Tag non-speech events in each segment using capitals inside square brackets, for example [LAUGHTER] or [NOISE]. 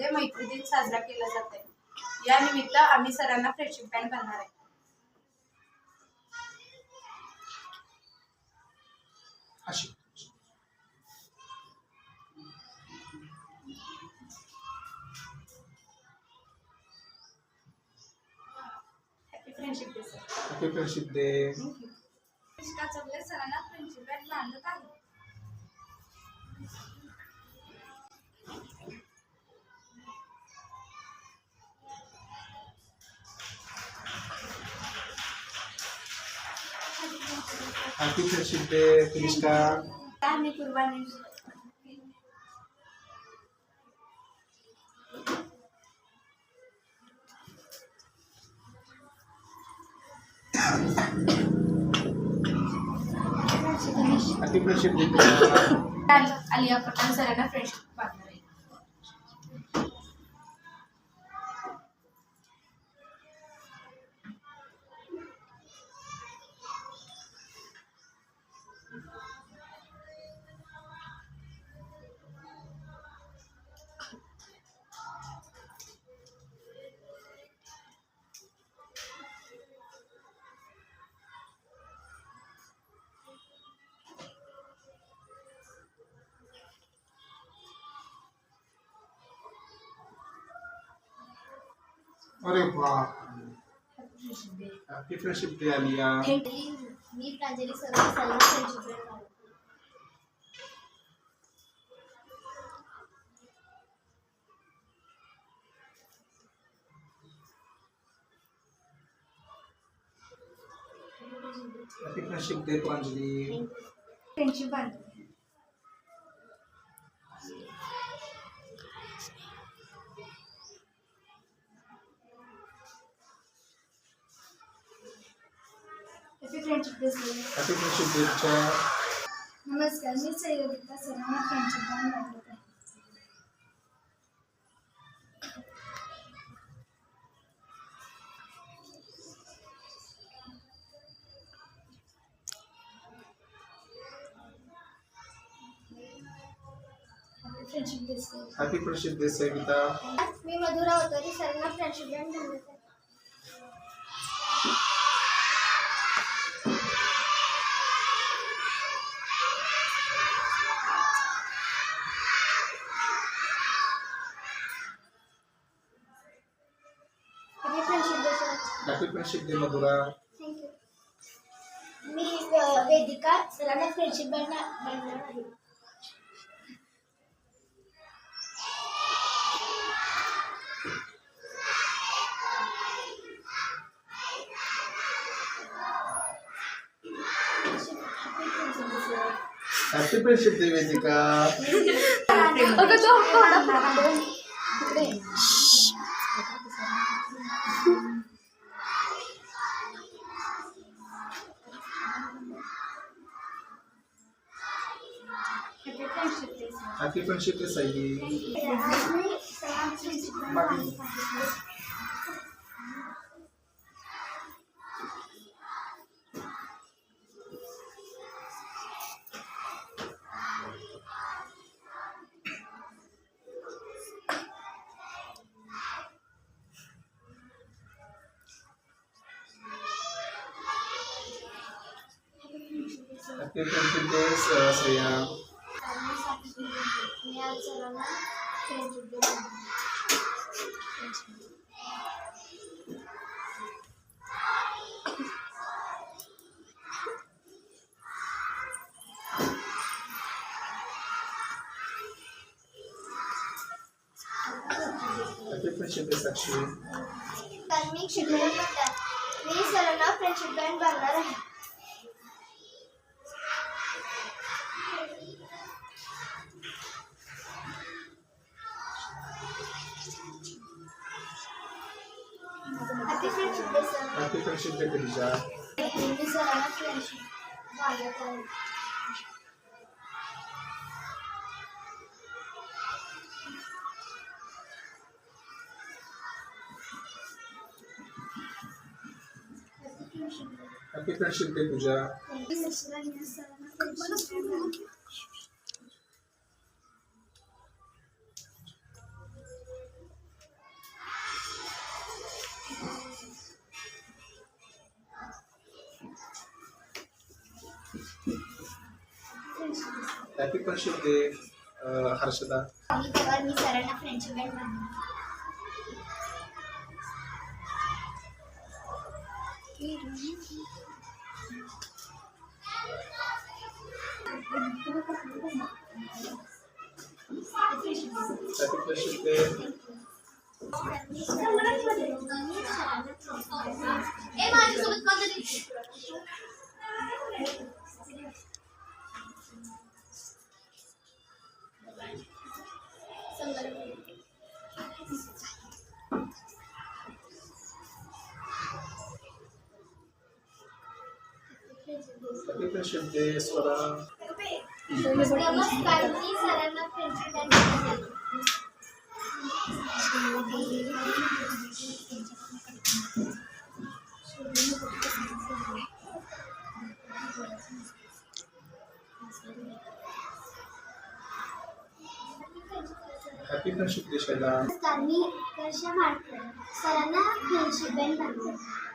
शाळेमध्ये मैत्री दिन साजरा केला जात आहे या निमित्त आम्ही सरांना फ्रेंडशिप बँड घालणार आहे. Happy friendship day sir happy friendship day सरांना फ्रेंडशिप बँड बांधत आहे. हॅपी फ्रेंडशिप डे कनिष्का आणि Kurbani happy friendship day Aliya Pathan अरे बाप हॅपी फ्रेंडशिप डे आलिया मी प्रांजली सर्व सर्व friendship day. Happy friendship day Pranjali friendship बांधणार happy friendship day sir happy friendship डेच्या नमस्कार मी सह्योगिता सरांना फ्रेंडशिप बँड बांधत आहे happy friendship day sir happy friendship day Savita मी मधुरा होतरी सर्वांना फ्रेंडशिप डे घालत day sir happy friendship day Madhura thank you मी अ, वेदिका सरांना फ्रेंडशिप बँड बांधणार आहे happy friendship day Vedika happy हाती पण sir happy friendship day Sai happy मी आज सरांना फ्रेंडशिप डे घालते. हॅपी फ्रेंडशिप डे साक्षी मी फ्रेंडशिप बँड बांधणार आहे day sir happy friendship day Kalija मी सरांना फ्रेंडशिप बांधत आहे हॅपी फ्रेंडशिप डे हर्षदा? मी सरांना friendship band happy happy Swara सरांना हॅपी फ्रेंडशिप देशाला सरांना फ्रेंडशिप बँड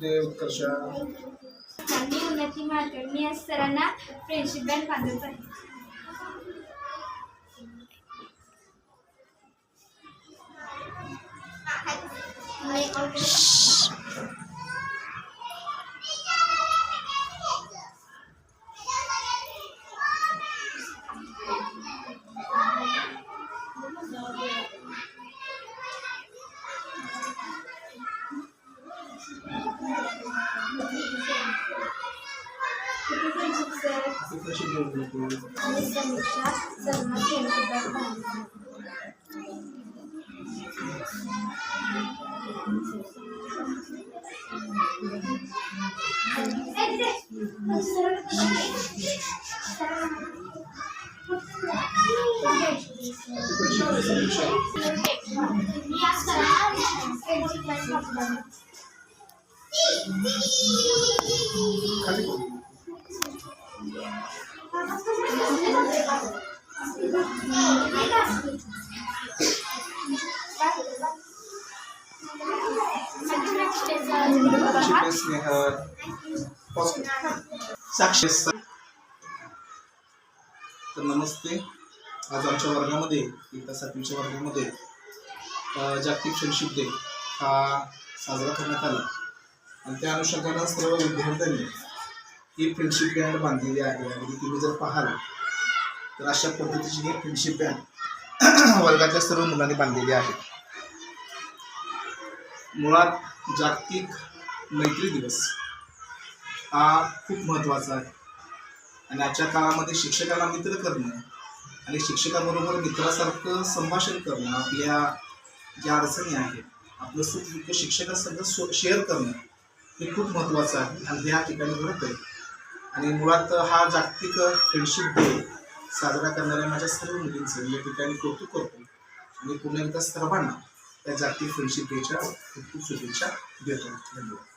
डे उत्कर्षा. मी उन्नती माडकर मी आज सरांना फ्रेंडशिप बँड बांधत आहे. सरांना फ्रेंडशिप बँड बांधणार खाली साक्षी तर नमस्ते. आज आमच्या वर्गामध्ये एकदा सातवीच्या वर्गामध्ये जागतिक फ्रेंडशिप डे हा साजरा करण्यात आला. आणि त्या अनुषंगानं सर्व विद्यार्थ्यांनी ही फ्रेंडशिप बँड बांधलेली आहे आणि तुम्ही जर पाहाल तर अशा पद्धतीची ही फ्रेंडशिप बँड [CLEARS THROAT] वर्गातल्या सर्व मुलांनी बांधलेली आहे. मुळात जागतिक मैत्री दिवस हा खूप महत्त्वाचा आहे. आणि आजच्या काळामध्ये शिक्षकाला मित्र करणं आणि शिक्षकाबरोबर मित्रासारखं संभाषण करणं आपल्या ज्या अडचणी आहेत आपलं सुख दुःख शिक्षकासंग शेअर करणं हे खूप महत्त्वाचं आहे. आणि ह्या ठिकाणी घडत आहे आणि मुळात हा जागतिक फ्रेंडशिप डे साजरा करणाऱ्या माझ्या सर्व मुलींचं मी या ठिकाणी कौतुक करतो. आणि पुन्हा एकदा सर्वांना त्या जागतिक फ्रेंडशिप डेच्या खूप खूप शुभेच्छा देतो. धन्यवाद.